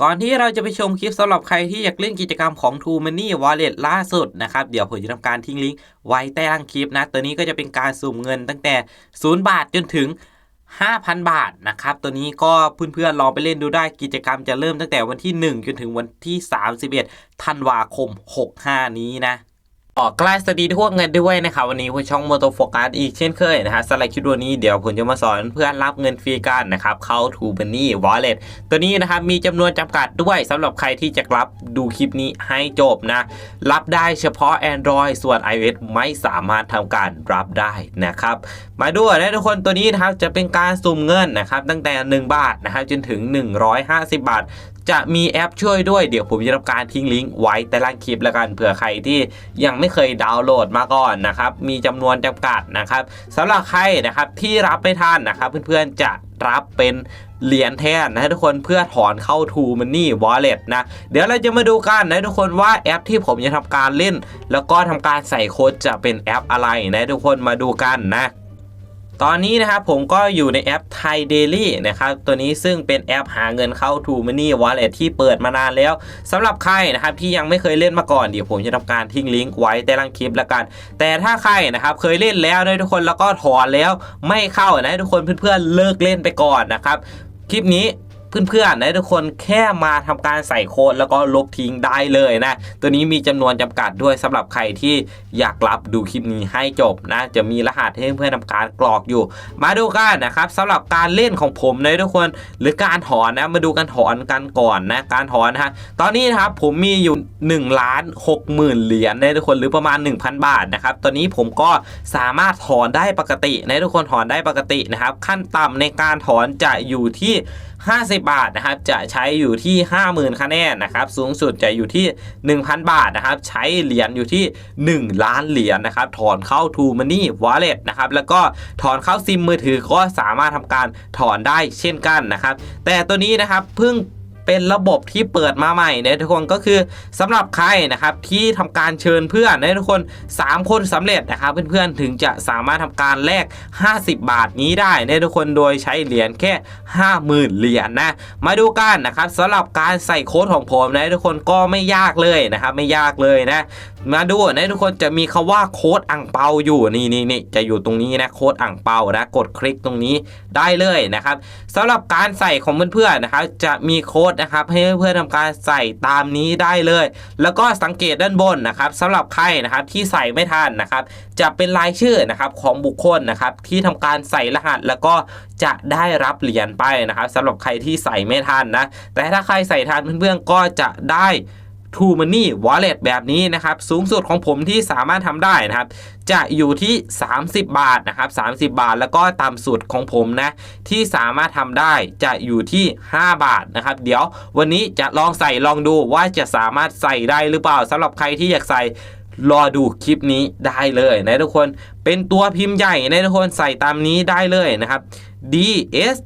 ก่อนที่เราจะไปชมคลิปสำหรับใครที่อยากเล่นกิจกรรมของ True Money Wallet ล่าสุดนะครับ เดี๋ยวผมจะทำการทิ้งลิงก์ไว้ใต้ล่างคลิปนะ ตัวนี้ก็จะเป็นการสุ่มเงินตั้งแต่ 0 บาทจนถึง 5,000 บาทนะครับ ตัวนี้ก็เพื่อนๆลองไปเล่นดูได้กิจกรรมจะเริ่มตั้งแต่วันที่ 1 จนถึงวันที่ 31 ธันวาคม 65 นี้นะ ออกใกล้สวัสดีทุกคนกันด้วยนะครับวันนี้คุณช่องโมโตโฟกัสอีกเช่นเคยนะฮะสไลด์คลิปวันนี้เดี๋ยวผมจะมาสอนเพื่อนรับเงินฟรีกันนะครับเข้า t ู e Money Wallet ตัวนี้นะครับมีจำนวนจำกัดด้วยสำหรับใครที่จะรับดูคลิปนี้ให้จบนะ รับได้เฉพาะ Android ส่วน iOS ไม่สามารถทำการรับได้นะครับมาดูนะทุกคนตัวนี้นะครับจะเป็นการสุ่มเงินนะครับตั้งแต่ 1 บาทนะครับจนถึง 150 บาท จะมีแอปช่วยด้วยเดี๋ยวผมจะทำการทิ้งลิงก์ไว้ใต้ล่างคลิปแล้วกันเผื่อใครที่ยังไม่เคยดาวน์โหลดมาก่อนนะครับมีจำนวนจำกัดนะครับสำหรับใครนะครับที่รับไม่ทันนะครับเพื่อนๆจะรับเป็นเหรียญแทนนะทุกคนเพื่อถอนเข้า True Money Wallet นะ เดี๋ยวเราจะมาดูกันนะทุกคนว่าแอปที่ผมจะทำการเล่น แล้วก็ทำการใส่โค้ดจะเป็นแอปอะไรนะทุกคนมาดูกันนะ ตอนนี้นะครับผมก็อยู่ในแอปไทยเดลี่นะครับตัวนี้ซึ่งเป็นแอปหาเงินเข้า t ูมินี่วอลเล็ที่เปิดมานานแล้วสำหรับใครนะครับที่ยังไม่เคยเล่นมาก่อนเดี๋ยวผมจะทำการทิ้งลิงก์ไว้ใต้ล่างคลิปแล้วกัน แต่ถ้าใครนะครับเคยเล่นแล้วนะทุกคนแล้วก็ถอนแล้วไม่เข้านะทุกคนเพื่อนๆเลิกเล่นไปก่อนนะครับคลิปนี้ เพื่อนๆนะทุกคนแค่มาทำการใส่โค้ดแล้วก็ลบทิ้งได้เลยนะ ตัวนี้มีจำนวนจำกัดด้วยสำหรับใครที่อยากรับดูคลิปนี้ให้จบนะ จะมีรหัสให้เพื่อนๆทำการกรอกอยู่ มาดูกันนะครับสำหรับการเล่นของผมนะทุกคนหรือการถอนนะมาดูการถอนกันก่อนนะการถอนฮะตอนนี้นะครับผมมีอยู่1ล้าน6หมื่นเหรียญนะทุกคนหรือประมาณ 1,000 บาทนะครับตอนนี้ผมก็สามารถถอนได้ปกตินะทุกคนถอนได้ปกตินะครับขั้นต่ำในการถอนจะอยู่ที่50 บาทนะครับจะใช้อยู่ที่ 50,000 คะแนนนะครับสูงสุดจะอยู่ที่ 1,000 บาทนะครับใช้เหรียญอยู่ที่ 1 ล้านเหรียญนะครับถอนเข้า t ูมันนี่วอลเล็ตนะครับแล้วก็ถอนเข้าซิมมือถือก็สามารถทำการถอนได้เช่นกันนะครับแต่ตัวนี้นะครับเพิ่ง เป็นระบบที่เปิดมาใหม่นะทุกคนก็คือสำหรับใครนะครับที่ทำการเชิญเพื่อนนะทุกคน 3 คนสำเร็จนะครับเพื่อนๆถึงจะสามารถทำการแลก 50 บาทนี้ได้นะทุกคนโดยใช้เหรียญแค่ 50,000 เหรียญนะมาดูกันนะครับสำหรับการใส่โค้ดของผมนะทุกคนก็ไม่ยากเลยนะครับไม่ยากเลยนะ มาดูนะทุกคนจะมีคาว่าโค้ดอ่างเปาอยู่นี่นี่นี่จะอยู่ตรงนี้นะโค้ดอ่างเปานะกดคลิกตรงนี้ได้เลยนะครับสำหรับการใส่ของเพื่อนๆนะครับจะมีโค้ดนะครับให้เพื่อนๆทำการใส่ตามนี้ได้เลย แล้วก็สังเกตด้านบนนะครับสำหรับใครนะครับที่ใส่ไม่ทันนะครับจะเป็นรายชื่อนะครับของบุคคลนะครับที่ทำการใส่รหัสแล้วก็จะได้รับเหรียญไปนะครับสำหรับใครที่ใส่ไม่ทันนะแต่ถ้าใครใส่ทันเพื่อนๆก็จะได้ True Money Wallet แบบนี้นะครับ สูงสุดของผมที่สามารถทำได้นะครับ จะอยู่ที่ 30 บาทนะครับ 30 บาท แล้วก็ต่ำสุดของผมนะ ที่สามารถทำได้จะอยู่ที่ 5 บาทนะครับ เดี๋ยววันนี้จะลองใส่ลองดูว่าจะสามารถใส่ได้หรือเปล่าสำหรับใครที่อยากใส่รอดูคลิปนี้ได้เลยนะทุกคนเป็นตัวพิมพ์ใหญ่นะทุกคนใส่ตามนี้ได้เลยนะครับ DS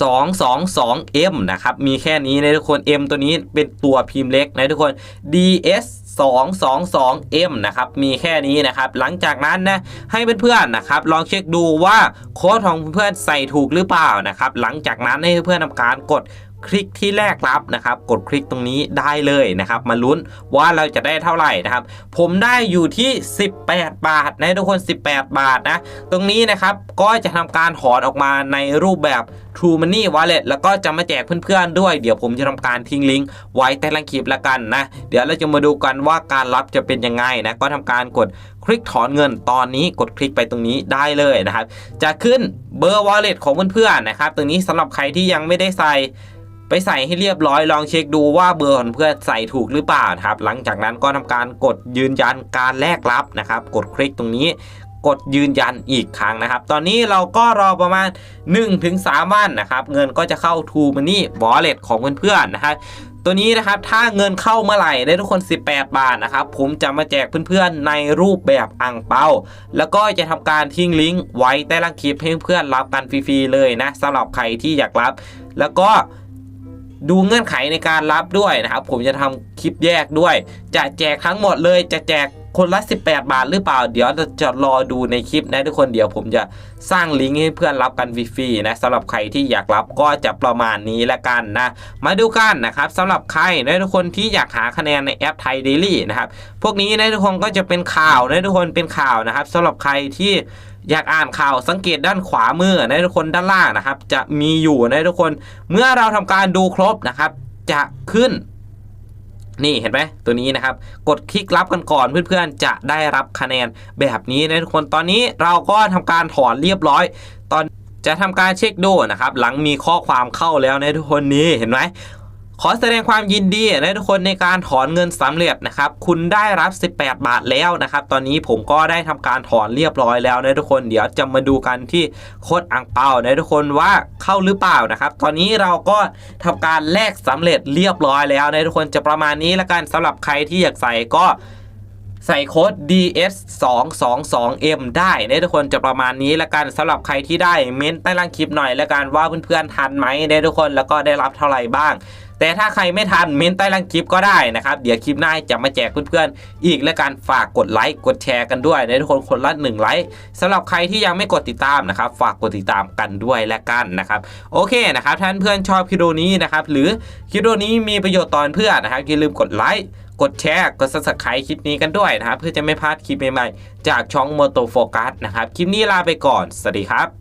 222M นะครับ มีแค่นี้นะทุกคน M ตัวนี้เป็นตัวพิมพ์เล็กนะทุกคน DS 222M นะครับ มีแค่นี้นะครับ หลังจากนั้นนะ ให้เพื่อนๆนะครับ ลองเช็คดูว่าโค้ดของเพื่อนใส่ถูกหรือเปล่านะครับ หลังจากนั้นให้เพื่อนๆทำการกด คลิกที่แรกรับนะครับ กดคลิกตรงนี้ได้เลยนะครับ มาลุ้นว่าเราจะได้เท่าไหร่นะครับ ผมได้อยู่ที่ 18 บาทนะทุกคน 18 บาทนะ ตรงนี้นะครับก็จะทำการถอนออกมาในรูปแบบ True Money Wallet แล้วก็จะมาแจกเพื่อนๆด้วย เดี๋ยวผมจะทำการทิ้งลิงก์ไว้ใต้ล่างคลิปแล้วกันนะ เดี๋ยวเราจะมาดูกันว่าการรับจะเป็นยังไงนะก็ทำการกดคลิกถอนเงินตอนนี้กดคลิกไปตรงนี้ได้เลยนะครับ จะขึ้นเบอร์ Wallet ของเพื่อนๆนะครับ ตรงนี้สำหรับใครที่ยังไม่ได้ใส่ ไปใส่ให้เรียบร้อยลองเช็คดูว่าเบอร์ของเพื่อนใส่ถูกหรือเปล่าครับ หลังจากนั้นก็ทำการกดยืนยันการแลกรับนะครับ กดคลิกตรงนี้กดยืนยันอีกครั้งนะครับ ตอนนี้เราก็รอประมาณ 1-3 วันนะครับ เงินก็จะเข้า True Money Wallet ของเพื่อนๆนะครับตัวนี้นะครับถ้าเงินเข้าเมื่อไหร่ได้ทุกคน 18 บาทนะครับ ผมจะมาแจกเพื่อนๆในรูปแบบอ่างเปาแล้วก็จะทำการทิ้งลิงก์ไว้ใต้ล่างคลิปให้เพื่อนรับกันฟรีๆเลยนะสำหรับใครที่อยากรับ แล้วก็ ดูเงื่อนไขในการรับด้วยนะครับ ผมจะทำคลิปแยกด้วย จะแจกทั้งหมดเลยจะแจก คนละ 18 บาทหรือเปล่า เดี๋ยวจะรอดูในคลิปนะทุกคนเดี๋ยวผมจะสร้างลิงก์ให้เพื่อนรับกันฟรีๆนะสำหรับใครที่อยากรับก็จะประมาณนี้ละกันนะ มาดูกันนะครับสำหรับใครนะทุกคนที่อยากหาคะแนนในแอปไทยเดลี่นะครับพวกนี้นะทุกคนก็จะเป็นข่าวนะทุกคนเป็นข่าวนะครับสำหรับใครที่อยากอ่านข่าวสังเกตด้านขวามือนะทุกคนด้านล่างนะครับ จะมีอยู่นะทุกคนเมื่อเราทำการดูครบนะครับ จะขึ้น นี่เห็นไหมตัวนี้นะครับ กดคลิกรับกันก่อนเพื่อนๆ จะได้รับคะแนนแบบนี้นะทุกคนตอนนี้เราก็ทำการถอนเรียบร้อย ตอนจะทำการเช็คดูนะครับ หลังมีข้อความเข้าแล้วในทุกคนนี้เห็นไหม ขอแสดงความยินดีนะทุกคนในการถอนเงินสำเร็จนะครับคุณได้รับ 18 บาทแล้วนะครับ ตอนนี้ผมก็ได้ทำการถอนเรียบร้อยแล้วนะทุกคนเดี๋ยวจะมาดูกันที่โค้ดอังเปานะทุกคนว่าเข้าหรือเปล่านะครับ ตอนนี้เราก็ทำการแลกสำเร็จเรียบร้อยแล้วนะทุกคนจะประมาณนี้ละกันสำหรับใครที่อยากใส่ก็ ใส่โค้ด DS 2 2 2 M ได้นะทุกคนจะประมาณนี้ละกันสำหรับใครที่ได้เม้นใต้ล่างคลิปหน่อยละกันว่าเพื่อนๆทันไหมนะทุกคนแล้วก็ได้รับเท่าไหร่บ้างแต่ถ้าใครไม่ทันเม้นใต้ล่างคลิปก็ได้นะครับ เดี๋ยวคลิปหน้าจะมาแจกเพื่อนๆ อีกและการฝากกดไลค์กดแชร์กันด้วยนะทุกคนคนละ1ไลค์สำหรับใครที่ยังไม่กดติดตามนะครับ ฝากกดติดตามกันด้วยและกันนะครับโอเคนะครับท่านเพื่อนชอบคลิปนี้นะครับหรือคลิปนี้มีประโยชน์ตอนเพื่อนนะครับอย่าลืมกดไลค์ กดแชร์ กด subscribe คลิปนี้กันด้วยนะครับ เพื่อจะไม่พลาดคลิปใหม่ๆ จากช่อง Moto Focus นะครับ คลิปนี้ลาไปก่อน สวัสดีครับ